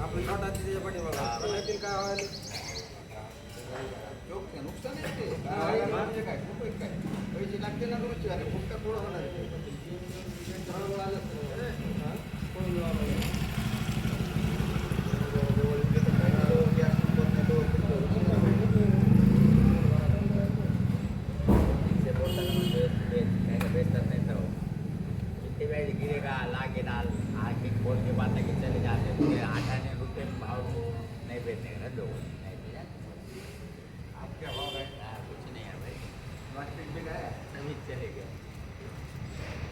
आपण नोटात त्याच्या पाठीमागा काय व्हायला नुकसान आहे काय पैसे लागतील ना रोजचे अरे खूप काय होणार आहे बेचने का दो नहीं दिया आप क्या भाव है? कुछ नहीं है भाई? सभी चले गए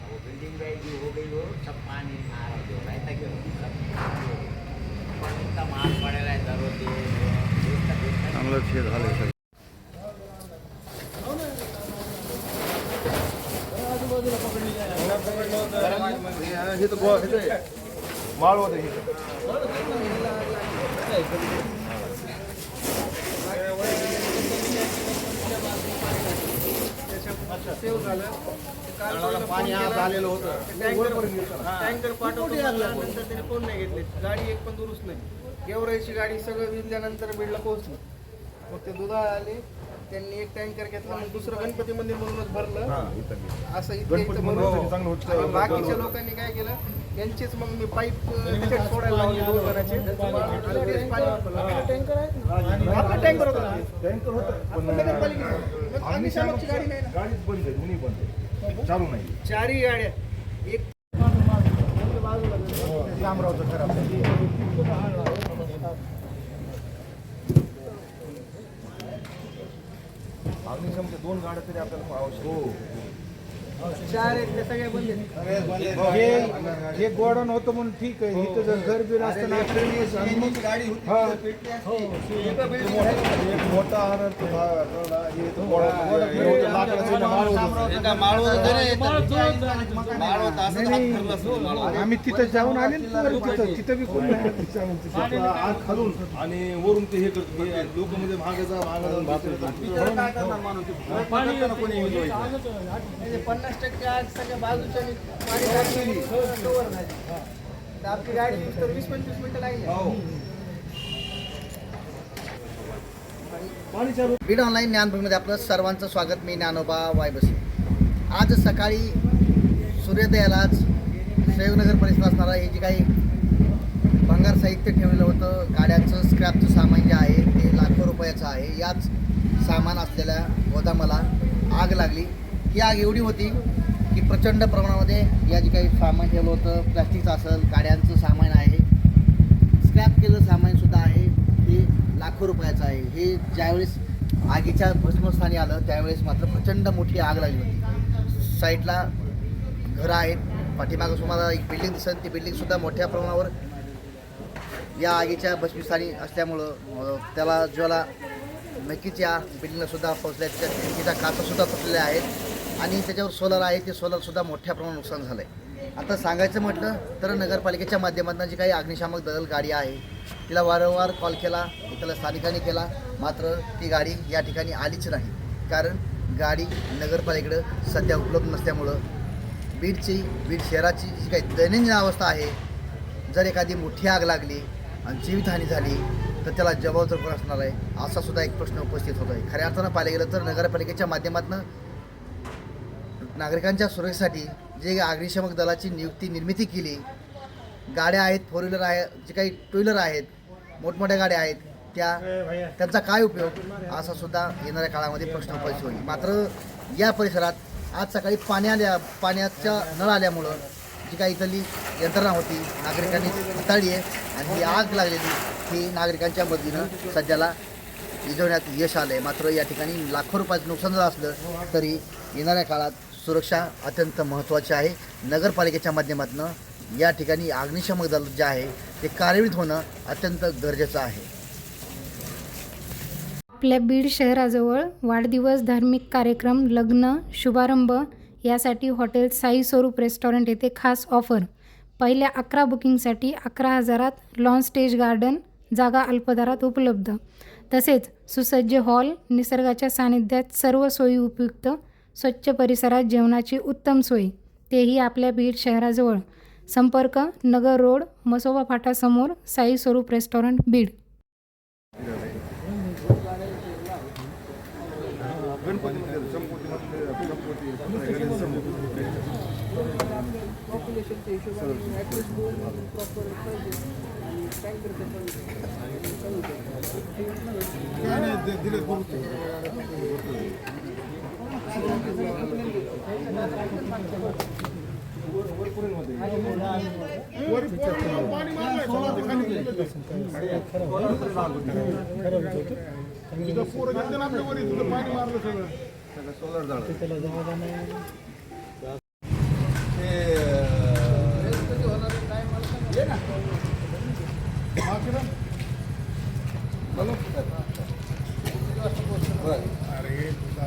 वो बिल्डिंग हो गई हो सब पानी आ रहा जो रहता क्यों सब। इतना माल झालं सगळं हे तर गोवा- तर आहे. माळ होतं हे. झालं काल पाणी आज आलेलं होतं. टँकर टँकर पाठवतो. नंतर त्याने फोन नाही घेतले गाडी एक पण दुरुस्त नाही. गेवराईची गाडी सगळं विजल्यानंतर बीडला पोहोचली. मग ते दुधा आले त्यांनी एक टँकर घेतला मग दुसरं गणपती मंदिर म्हणूनच भरलं. हा. असं इथे गणपती इथं भरून चांगलं होतं. आणि बाकीच्या लोकांनी काय केलं यांचेच मग मी पाईप सोडायला लावले दोन जणांचे. टँकर आपलं होतं टँकर होतं पण आपलं नगरपालिकेचं. मग अग्निशामकची गाडी नाही ना. गाडीच बंद आहे दोन्ही बंद आहे. चालू नाही. चारही गाड्या. एक खराब. अग्निशमच्या दोन गाड्या तरी आपल्याला आवश्यक हो. चार आहेत ते सगळे बंद आहेत हे हे गोडाऊन होतं म्हणून ठीक आहे इथं जर घर बीर असतं ना गाडी होती हा. तिथं पेटली असती. एक मोठा. हे हे. आम्ही तिथं जाऊन आले तिथं तिथं बी कोण खालून आणि वरून ते हे करत लोक म्हणजे मागे जा मागे जाऊन कोणी. म्हणजे पन्नास टक्के आज सगळ्या बाजूच्या पाणी टाकलेली कवर झाली तर आपली गाडी नुसतं वीस पंचवीस मिनिटं लागली. हो. बीड ऑनलाईन ज्ञानभूमीमध्ये आपलं सर्वांचं स्वागत. मी ज्ञानोबा वायबसे. आज सकाळी सूर्योदयालाच सहयोगनगर परिसरात असणारा हे जे काही भंगार साहित्य ठेवलेलं होतं गाड्यांचं स्क्रॅपचं सामान जे आहे ते लाखो रुपयाचं आहे. याच सामान असलेल्या गोदामाला आग लागली. ही आग एवढी होती की प्रचंड प्रमाणामध्ये या जे काही सामान ठेवलं होतं प्लॅस्टिकचं असेल गाड्यांचं सामान आहे स्क्रॅप केलेलं सामानसुद्धा आहे हे लाखो रुपयाचं आहे. हे ज्यावेळेस आगीच्या भस्मस्थानी आलं त्यावेळेस मात्र प्रचंड मोठी आग लागली होती. साईडला घरं आहेत पाठीमागं तुम्हाला एक बिल्डिंग दिसेल ती बिल्डिंगसुद्धा मोठ्या प्रमाणावर या आगीच्या भस्मस्थानी असल्यामुळं त्याला ज्वाला नक्कीच या बिल्डिंगला सुद्धा पोहोचल्या खिडकीच्या काचासुद्धा तुटलेल्या आहेत. आणि त्याच्यावर सोलर आहे ते सोलरसुद्धा मोठ्या प्रमाणात नुकसान झालं आहे आता सांगायचं म्हटलं तर नगरपालिकेच्या माध्यमातून जी काही अग्निशामक दल गाडी आहे तिला वारंवार कॉल केला तिला स्थानिकांनी केला मात्र ती गाडी या ठिकाणी आलीच नाही. कारण गाडी नगरपालिकेकडं सध्या उपलब्ध नसल्यामुळं बीडची बीड शहराची जी काही दैनंदिन अवस्था आहे जर एखादी मोठी आग लागली आणि जीवितहानी झाली तर त्याला जबाबदार कोण असणार आहे असा सुद्धा एक प्रश्न उपस्थित होतो आहे खऱ्या अर्थानं पाहिलं गेलं तर नगरपालिकेच्या माध्यमातून नागरिकांच्या सुरक्षेसाठी जे अग्निशमक दलाची नियुक्ती निर्मिती केली गाड्या आहेत फोर व्हीलर आहे जे काही टू व्हीलर आहेत मोठमोठ्या गाड्या आहेत त्या त्यांचा काय उपयोग? असा सुद्धा येणाऱ्या काळामध्ये प्रश्न उपस्थित होईल. मात्र या परिसरात आज सकाळी पाणी आल्या पाण्याच्या नळ आल्यामुळं जी काही इथली यंत्रणा होती नागरिकांनी हाताळली आहे आणि ही आग लागलेली ही नागरिकांच्या मदतीनं सध्याला विजवण्यात यश आलं आहे मात्र या ठिकाणी लाखो रुपयाचं नुकसान झालं असलं तरी येणाऱ्या काळात सुरक्षा अत्यंत महत्त्वाची आहे. नगरपालिकेच्या माध्यमातून या ठिकाणी अग्निशमक दल जे आहे ते कार्यान्वित होणं अत्यंत गरजेचं आहे. आपल्या बीड शहराजवळ वाढदिवस धार्मिक कार्यक्रम लग्न शुभारंभ यासाठी हॉटेल साई स्वरूप रेस्टॉरंट येथे खास ऑफर. पहिल्या अकरा बुकिंगसाठी अकरा हजारात लॉन स्टेज गार्डन जागा अल्पदरात उपलब्ध. तसेच सुसज्ज हॉल निसर्गाच्या सानिध्यात सर्व सोयी उपयुक्त स्वच्छ परिसरात जेवणाची उत्तम सोय. तेही आपल्या बीड शहराजवळ. संपर्क नगर रोड मसोबा फाटासमोर साई स्वरूप रेस्टॉरंट बीड. सोलर झालं ते ये ना हा, किरण. बोलो. बरं. अरे तुझा